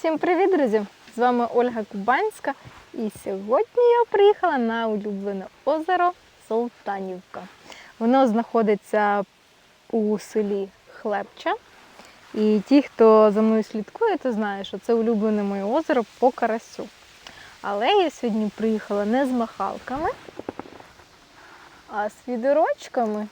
Всім привіт, друзі! З вами Ольга Кубанська. І сьогодні я приїхала на улюблене озеро Солтанівка. Воно знаходиться у селі Хлебча. І ті, хто за мною слідкує, то знає, що це улюблене моє озеро по карасю. Але я сьогодні приїхала не з махалками, а з відерочками.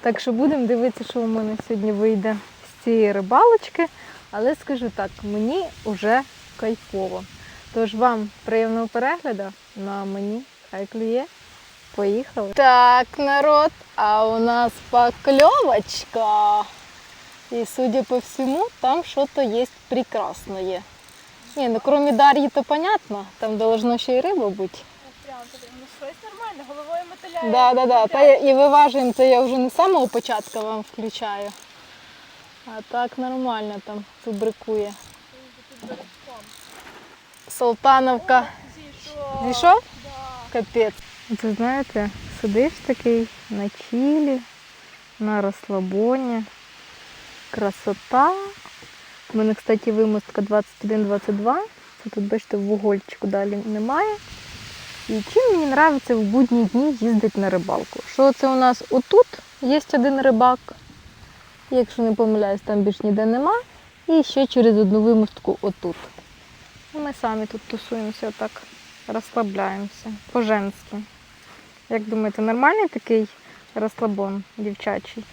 Так що будемо дивитися, що у мене сьогодні вийде з цієї рибалочки. Але скажу так, мені вже кайфово. Тож вам приємного перегляду, ну а мені хай клює. Поїхали. Так, народ, а у нас покльовочка. І судя по всему, там что-то есть прекрасное. Не, ну кроме Дар'ї, то понятно, там должно ще й риба бути. Прям тобі, ну щось нормально, головою мотиляє. Да, да, да. Та і виважуємо це я вже не з самого початку вам включаю. А так нормально там зубрикує. Салтановка. Зійшов. Капець. Це знаєте, сидиш такий на чілі, на розслабоні. Красота. У мене, кстати, вимостка 21-22. Це тут, бачите, вугольчику далі немає. І чим мені подобається в будні дні їздити на рибалку? Що це у нас отут є один рибак. Якщо не помиляюсь, там більш ніде нема. І ще через одну вимостку отут. Ми самі тут тусуємося отак, розслабляємося по-женськи. Як думаєте, нормальний такий розслабон дівчачий?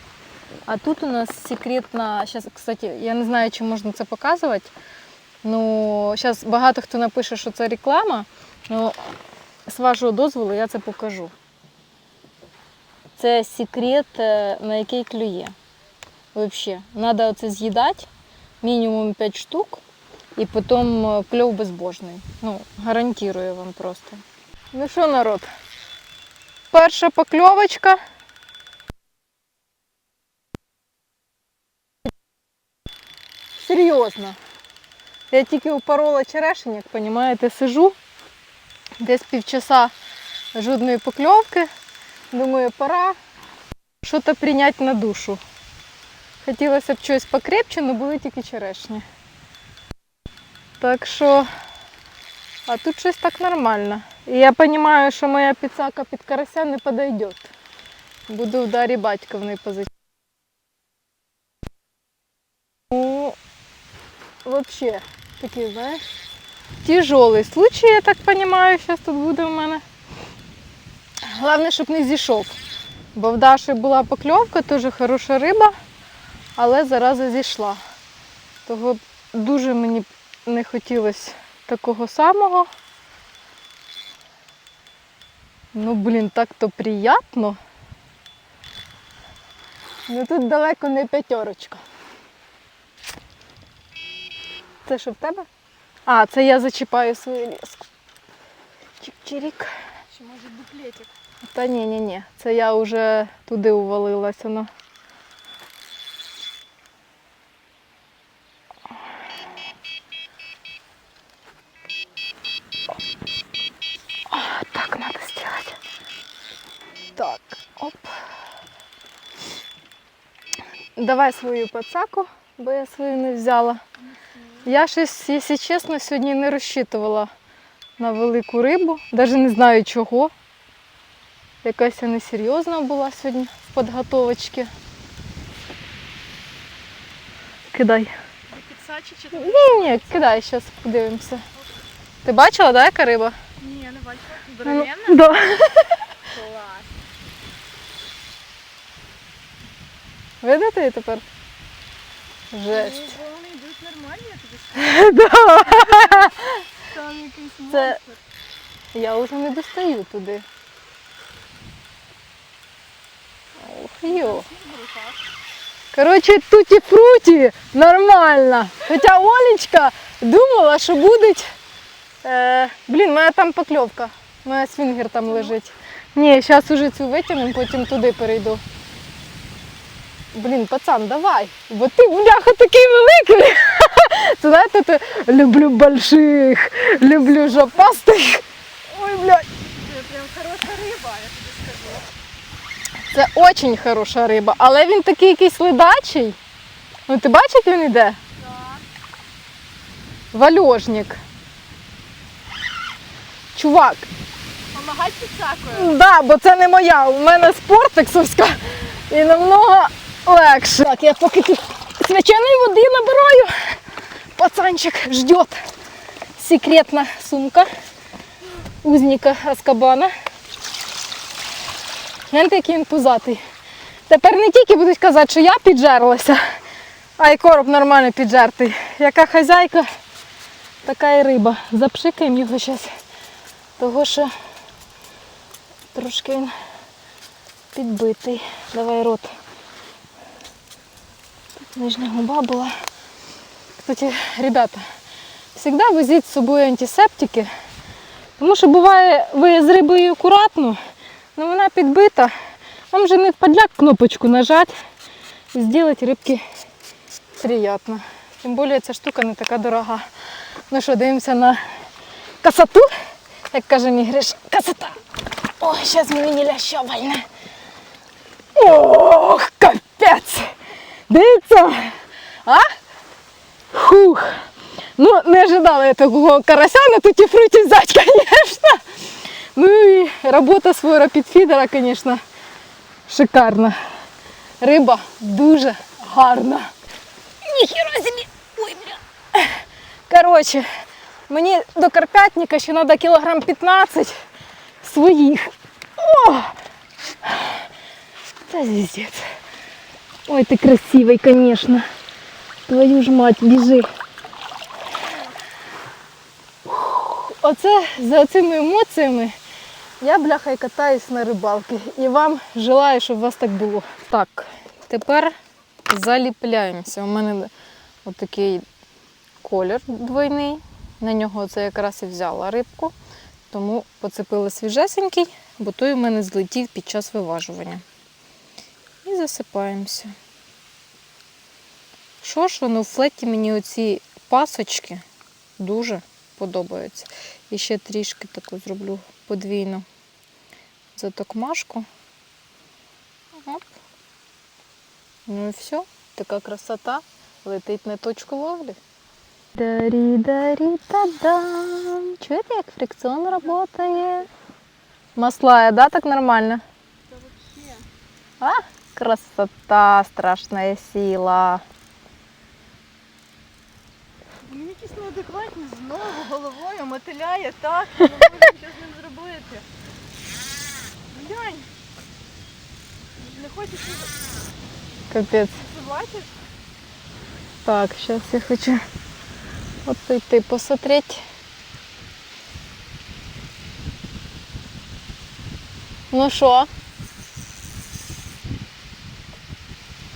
А тут у нас секретна, зараз, кстати, я не знаю, чи можна це показувати. Ну, зараз багато хто напише, що це реклама. Ну, з вашого дозволу я це покажу. Це секрет, е, на який клює. Взагалі, треба оце з'їдати, мінімум 5 штук, і потім е, кльов безбожний. Ну, гарантую вам просто. Ну що, народ? Перша покльовочка. Серйозно. Я тільки упорола черешень, як розумієте, сижу. Десь півчаса жодної покльовки. Думаю, пора щось прийняти на душу. Хотілося б щось покрепче, але були тільки черешні. Так що, а тут щось так нормально. І я розумію, що моя підсака під карася не підійде. Буду в дарі батьковної позичати. Ну, взагалі, такий, знаєш, тяжелий случай, я так розумію, зараз тут буде в мене. Головне, щоб не зійшов. Бо в Даші була покльовка, теж хороша риба, але зараза зійшла. Того дуже мені не хотілося такого самого. Ну, блін, так то приємно. Ну тут далеко не п'ятерочка. Це що в тебе? А, це я зачіпаю свою ліску. Чик-чирік. Чи може буклетик? Та ні, ні, ні. Це я вже туди увалилась воно. Давай свою пацаку, бо я свою не взяла. Я щось, якщо чесно, сьогодні не розчитувала на велику рибу. Навіть не знаю чого. Якась я несерйозна була сьогодні в підготовочці. Кидай. Ні, ні, кидай, зараз подивимося. Ти бачила, да, яка риба? Ні, не бачила. Ну, Здоровенна? да. Клас. Видите її тепер? Жесть. Ну, вони йдуть нормальні, я тобі скажу. Да. Там якийсь монстр. Я вже не достаю туди. Ох, йо. Коротше, туті-фруті нормально. Хоча Олечка думала, що буде. Е, блін, моя там покльовка. Моя свінгер там лежить. Ні, зараз уже цю витягнемо, потім туди перейду. Блін, пацан, давай. Бо ти, бляха, такий великий. Це знаєте, ти люблю больших, люблю жопастих. Ой, блядь. Це прям хороша риба, я тобі скажу. Це дуже хороша риба, але він такий якийсь ледачий. Ну ти бачиш, як він йде? Так. Вальожник. Чувак, Помагай підсакою. да, бо це не моя. У мене спортексовська і намного легше. Так, я поки тут свяченої води набираю. Пацанчик ждет. Секретна сумка узника Аскабана. Гляньте, який він пузатий. Тепер не тільки будуть казати, що я піджерлася, а й короб нормально піджертий. Яка хазяйка, така і риба. Запшикаємо його зараз. Того що трошки він підбитий. Давай рот. Тут нижня губа була. Кстати, ребята, завжди везіть з собою антисептики, тому що буває, ви з рибою акуратно, але вона підбита. Вам вже не впадляк кнопочку нажати і зробити рибки приємно. Тим більше ця штука не така дорога. Ну що, дивимося на красоту, як каже мій Гриш, красота. Ой, зараз мені ляща вальне. Ох, капець! Дивіться! А? Фух. Ну, не ожидала я такого карася на туті фруті взяти, звісно. Ну і робота свого підфідера, звісно, шикарна. Риба дуже гарна. Ніхіра собі! Ой, бля. Коротше, мені до карпятника ще треба кілограм 15 своїх. О! Це звіздець. Ой, ти красивий, звісно. Твою ж мать, біжи. Оце за цими емоціями я бляха і катаюсь на рибалки. І вам желаю, щоб у вас так було. Так, тепер заліпляємося. У мене отакий колір двойний. На нього це якраз і взяла рибку. Тому поцепили свіжесенький, бо той у мене злетів під час виважування. І засипаємося. Що ж, воно в флеті мені оці пасочки дуже подобаються. І ще трішки таку зроблю подвійну затокмашку. Оп. Ну і все. Така красота летить на точку ловлі. дарі дарі та дам Чуєте, як фрикціон працює? Маслая, да, так нормально? Це взагалі. А, красота, страшная сила. Він якийсь неадекватний знову головою мотиляє так, не що з ним зробити. Глянь. Не хочеш Капець. побачиш? Так, сейчас я хочу вот ты посмотреть. Ну що,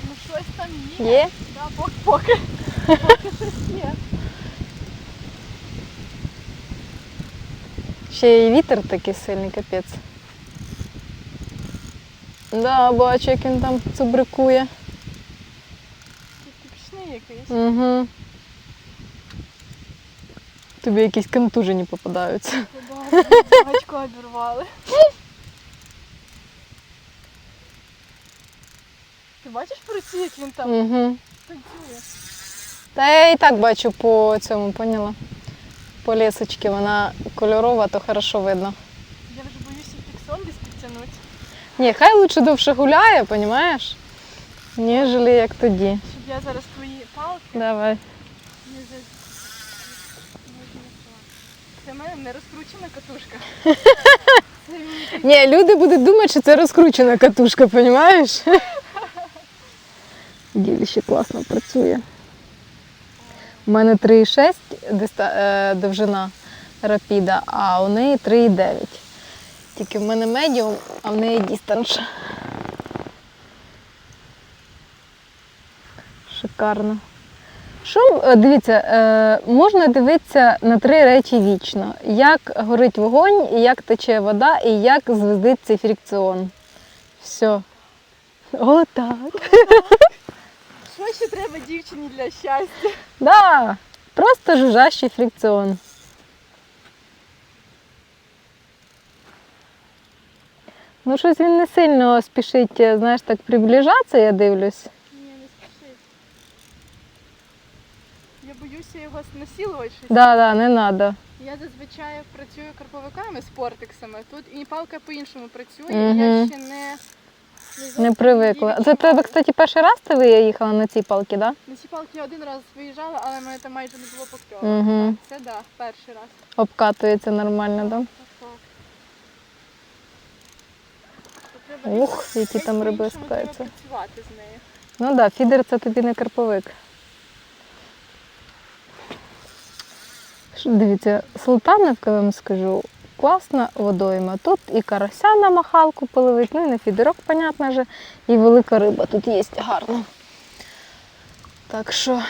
Ну щось там є. є? Да, поки, поки. Поки щось є. Ще і вітер такий сильний, капець. Да, бачу, як він там цубрикує. Такий пішний якийсь. Угу. Тобі якісь контужені попадаються. Гачко обірвали. Ти бачиш руці, як він там Угу. танцює? Та я і так бачу по цьому, поняла? По лісочці вона кольорова, то хорошо видно. Я вже боюся фіксон десь підтягнути, Ні, хай лучше довше гуляє, розумієш? Ніжели як тоді. щоб я зараз твої палки Давай. не за... Це мене не розкручена катушка. Ні, люди будуть думати, що це розкручена катушка, розумієш? Діліще класно працює. У мене 3,6 е, довжина рапіда, а у неї 3,9. Тільки в мене медіум, а в неї дістанш. Шикарно. Що, е, дивіться, е, можна дивитися на три речі вічно: як горить вогонь, як тече вода, і як звездиться фрикціон. Все. Отак. Що ще треба дівчині для щастя? Да, просто жужжащий фрикціон. Ну, щось він не сильно спішить, е, знаєш, так приближатися, я дивлюсь. Ні, не спіши. Я боюся його насілувати щось. Да, да, не треба. Я зазвичай працюю карповиками, спортиксами. Тут і палка по-іншому працює, Мгм. я ще не, Не привикла. Це тебе, кстати, перший раз ти виїхала на цій палки, так? На ці палки я один раз виїжджала, але мене там майже не було Да? Угу. Це так, да, перший раз. Обкатується нормально, так? Да? Ух, які там риби нею. Ну так, да, фідер це тобі не карповик. Дивіться, Султанівка, вам скажу, класна водойма. Тут і карася на махалку половить, ну і на фідерок, понятно же, і велика риба тут є гарна. Так що,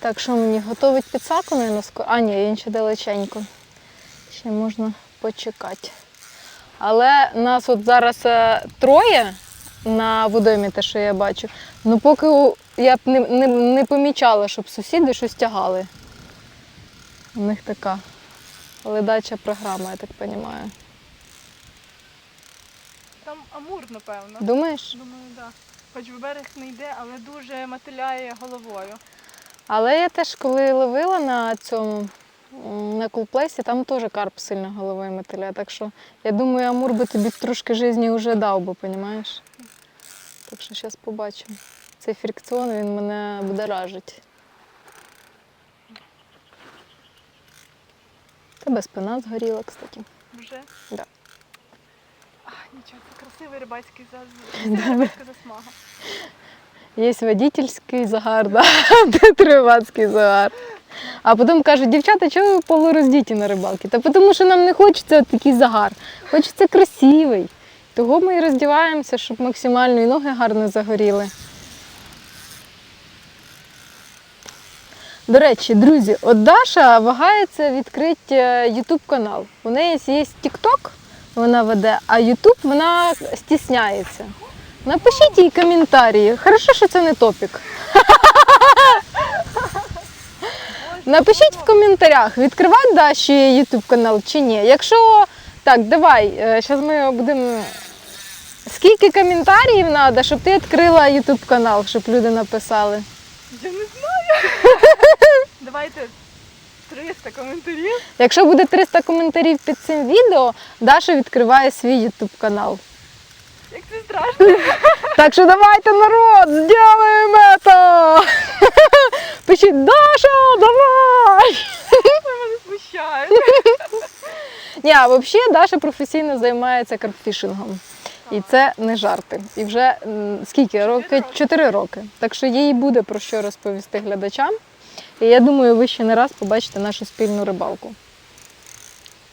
так що мені готовить підсаку, наверно, ско- А, ні, він ще далеченько. Ще можна почекати. Але нас от зараз е, троє на водоймі, те, що я бачу. Ну поки я б не, не, не помічала, щоб сусіди щось тягали. У них така ледача програма, я так розумію. Там амур, напевно. Думаєш? Думаю, так. Да. Хоч в берег не йде, але дуже мотиляє головою. Але я теж коли ловила на цьому на кулплейсі, там теж карп сильно головою мотиляє. Так що я думаю, Амур би тобі трошки житті вже дав би, розумієш? Так що зараз побачимо. Цей фрикціон він мене будоражить. Тебе спина згоріла, кстати. Вже? Да. А, нічого, це красивий рибацький рибацька засмага. Є водительський загар, да? рибацький загар. А потім кажуть, дівчата, чого ви полуроздіті на рибалки? Та тому що нам не хочеться такий загар. Хочеться красивий. Того ми і роздіваємося, щоб максимально і ноги гарно загоріли. До речі, друзі, от Даша вагається відкрити YouTube канал. У неї є TikTok, вона веде, а YouTube вона стісняється. Напишіть їй коментарі. Хорошо, що це не топік. Напишіть в коментарях, відкривати Даші YouTube канал чи ні. Якщо так, давай, зараз ми будемо. Скільки коментарів треба, щоб ти відкрила YouTube канал, щоб люди написали? Я не. Давайте 300 коментарів. Якщо буде 300 коментарів під цим відео, Даша відкриває свій YouTube канал. Як це страшно. Так що давайте, народ, зробимо это! Пишіть, Даша, давай! Мене смущає. Ні, а взагалі Даша професійно займається карпфішингом. І це не жарти. І вже скільки роки? Чотири роки. Так що їй буде про що розповісти глядачам. І я думаю, ви ще не раз побачите нашу спільну рибалку.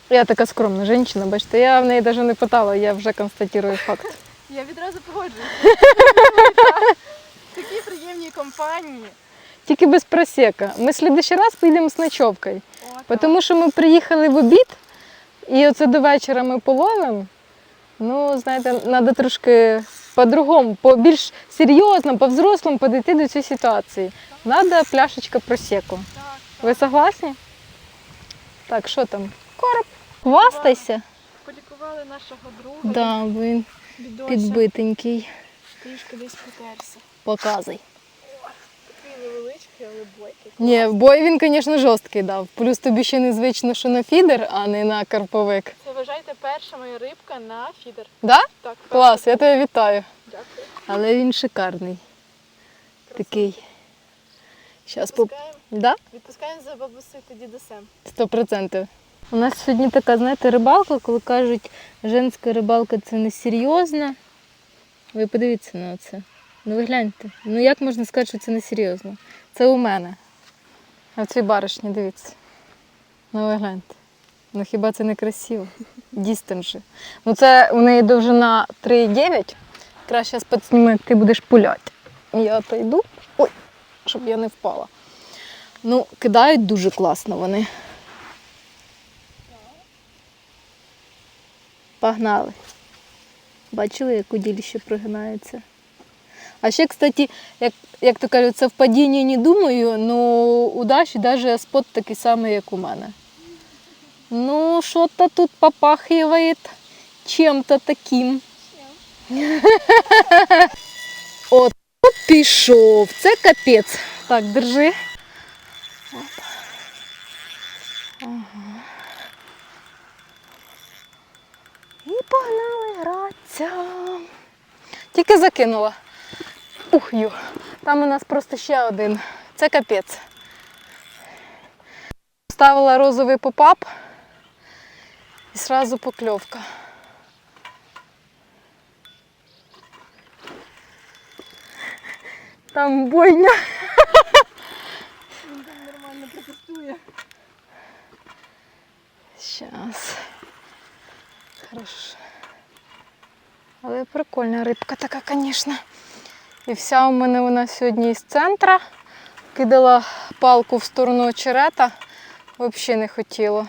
Я така скромна жінка, бачите, я в неї навіть не питала, я вже констатую факт. Я відразу погоджуюся. Такі приємні компанії. Тільки без просека. Ми в слідчий раз поїдемо з ночовкою. Тому що ми приїхали в обід, і оце до вечора ми половимо. Ну, знаєте, треба трошки по-другому, по більш серйозно, по-взрослому підійти до цієї ситуації. Треба пляшечка просеку. Ви согласні? Так, що там? Короб. Хвастайся. полікували нашого друга. Да, він Бідося. підбитенький. Трішки десь потерся. Показуй. Такий невеличкий, але бойкий. Ні, бой він, звісно, жорсткий дав. Плюс тобі ще незвично, що на фідер, а не на карповик. Вважайте перша моя рибка на фідер. Да? Так, Клас, я тебе вітаю. Дякую. Але він шикарний. Такий. Зараз. Відпускаємо, Да? відпускаємо за бабусею та дідусем. Сто процентів. У нас сьогодні така, знаєте, рибалка, коли кажуть, женська рибалка це не серйозно. Ви подивіться на це. Ну ви гляньте. Ну як можна сказати, що це не серйозно? Це у мене. А в цій баришні, дивіться. Ну ви гляньте. Ну хіба це не красиво? Дістан же. Ну це у неї довжина 3,9. Краще як ти будеш пуляти. Я отойду. Ой, щоб я не впала. Ну, кидають дуже класно вони. Погнали. Бачили, як уділіще прогинається. А ще, кстати, як, як то кажуть, це в падінні не думаю, але у Даші навіть спот такий самий, як у мене. Ну, що-то тут попахиває чим-то таким. От пішов. Це капець. Так, держи. І погнали гратися. Тільки закинула. Ух, ю. Там у нас просто ще один. Це капець. Ставила розовий попап і одразу покльовка. Там бойня. Він там нормально протестує. Сейчас. Хорошо. Але прикольна рибка така, звісно. І вся у мене вона сьогодні із центра. Кидала палку в сторону очерета. Взагалі не хотіло.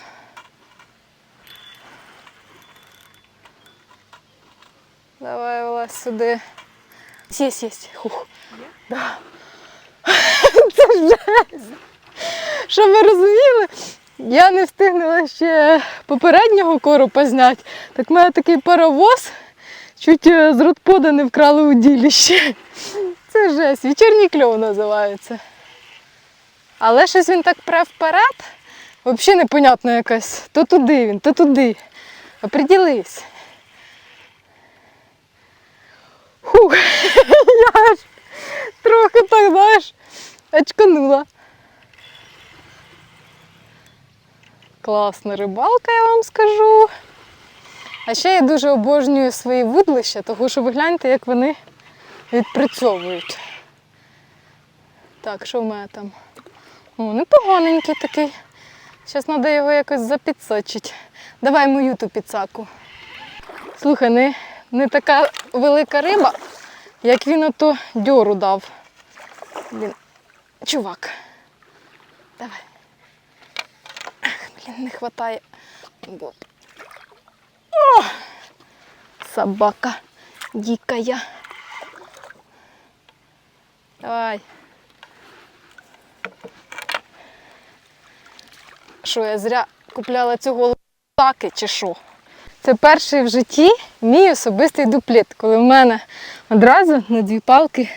Давай, Олесь, сюди. Єсть, єсть. Хух. Да. Це жесть. Щоб ви розуміли, я не встигнула ще попереднього коропа зняти. Так в мене такий паровоз, чуть е, з родпода не вкрали у діліще. Це жесть, вечірній кльов називається. Але щось він так пре вперед, взагалі непонятно якась. То туди він, то туди. Оприділись. Фух, я ж трохи так, знаєш, очканула. Класна рибалка, я вам скажу. А ще я дуже обожнюю свої вудлища, тому що ви гляньте, як вони відпрацьовують. Так, що в мене там? О, непоганенький такий. Зараз треба його якось запідсочити. Давай мою ту підсаку. Слухай, не, не така велика риба, як він ото дьору дав. Блін, чувак. Давай. Ах, Блін, не хватає. О! Собака дикая. Давай. Що, я зря купляла цю голову таки чи що? Це перший в житті мій особистий дуплет, коли в мене одразу на дві палки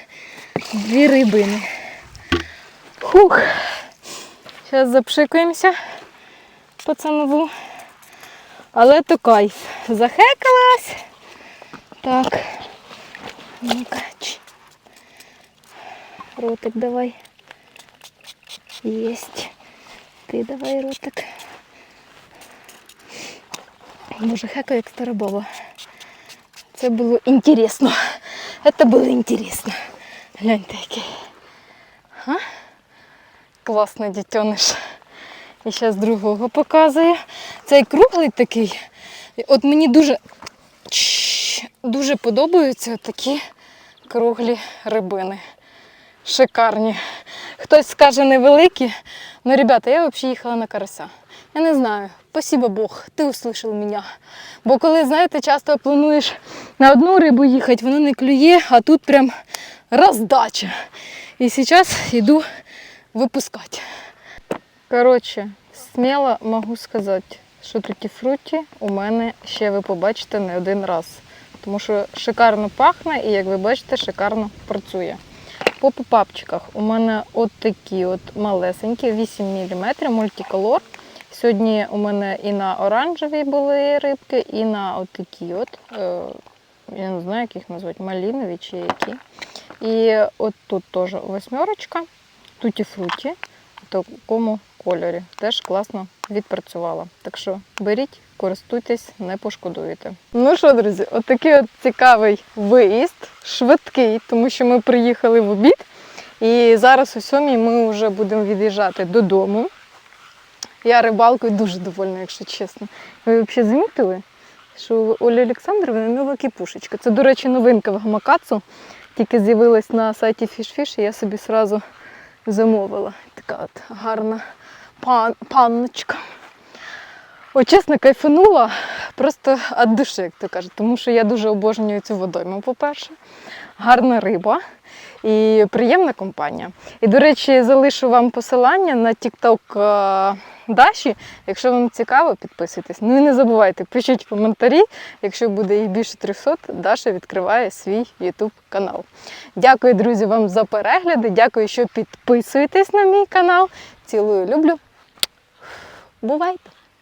дві рибини. Хух. Зараз запшикуємося пацанову. Але то кайф. Захекалась. Так. Ну-ка. Ротик давай. Єсть. Ти давай ротик. Боже, хека як стара. Це було інтересно. Це було інтересно. Гляньте який. А? Класний дітьониш. І зараз другого показую. Цей круглий такий. От мені дуже, дуже подобаються такі круглі рибини. Шикарні. Хтось скаже невеликі. Ну, ребята, я взагалі їхала на карася. Я не знаю, спасибо Бог, ти услышав мене. Бо коли, знаєте, часто плануєш на одну рибу їхати, воно не клює, а тут прям роздача. І зараз йду випускати. Коротше, сміло можу сказати, що туті фруті у мене ще ви побачите не один раз. Тому що шикарно пахне і, як ви бачите, шикарно працює. По попапчиках у мене от такі от малесенькі, 8 мм, мультиколор. Сьогодні у мене і на оранжевій були рибки, і на от такі от, е, я не знаю, як їх назвати, малінові чи які. І от тут теж восьмерочка, туті фруті в такому кольорі. Теж класно відпрацювала. Так що беріть, користуйтесь, не пошкодуєте. Ну що, друзі, от такий от цікавий виїзд, швидкий, тому що ми приїхали в обід. І зараз о сьомій ми вже будемо від'їжджати додому. Я рибалкою дуже довольна, якщо чесно. Ви взагалі замітили, що у Олі Олександрівни нова кіпушечка. Це, до речі, новинка в гамакацу. Тільки з'явилась на сайті FishFish, і я собі одразу замовила. Така от гарна пан, панночка. От чесно, кайфанула просто від душі, як то кажуть, тому що я дуже обожнюю цю водойму, по-перше. Гарна риба і приємна компанія. І, до речі, залишу вам посилання на TikTok е, Даші. Якщо вам цікаво, підписуйтесь. Ну і не забувайте, пишіть коментарі. Якщо буде їх більше 300, Даша відкриває свій YouTube канал. Дякую, друзі, вам за перегляди. Дякую, що підписуєтесь на мій канал. Цілую, люблю. Бувайте!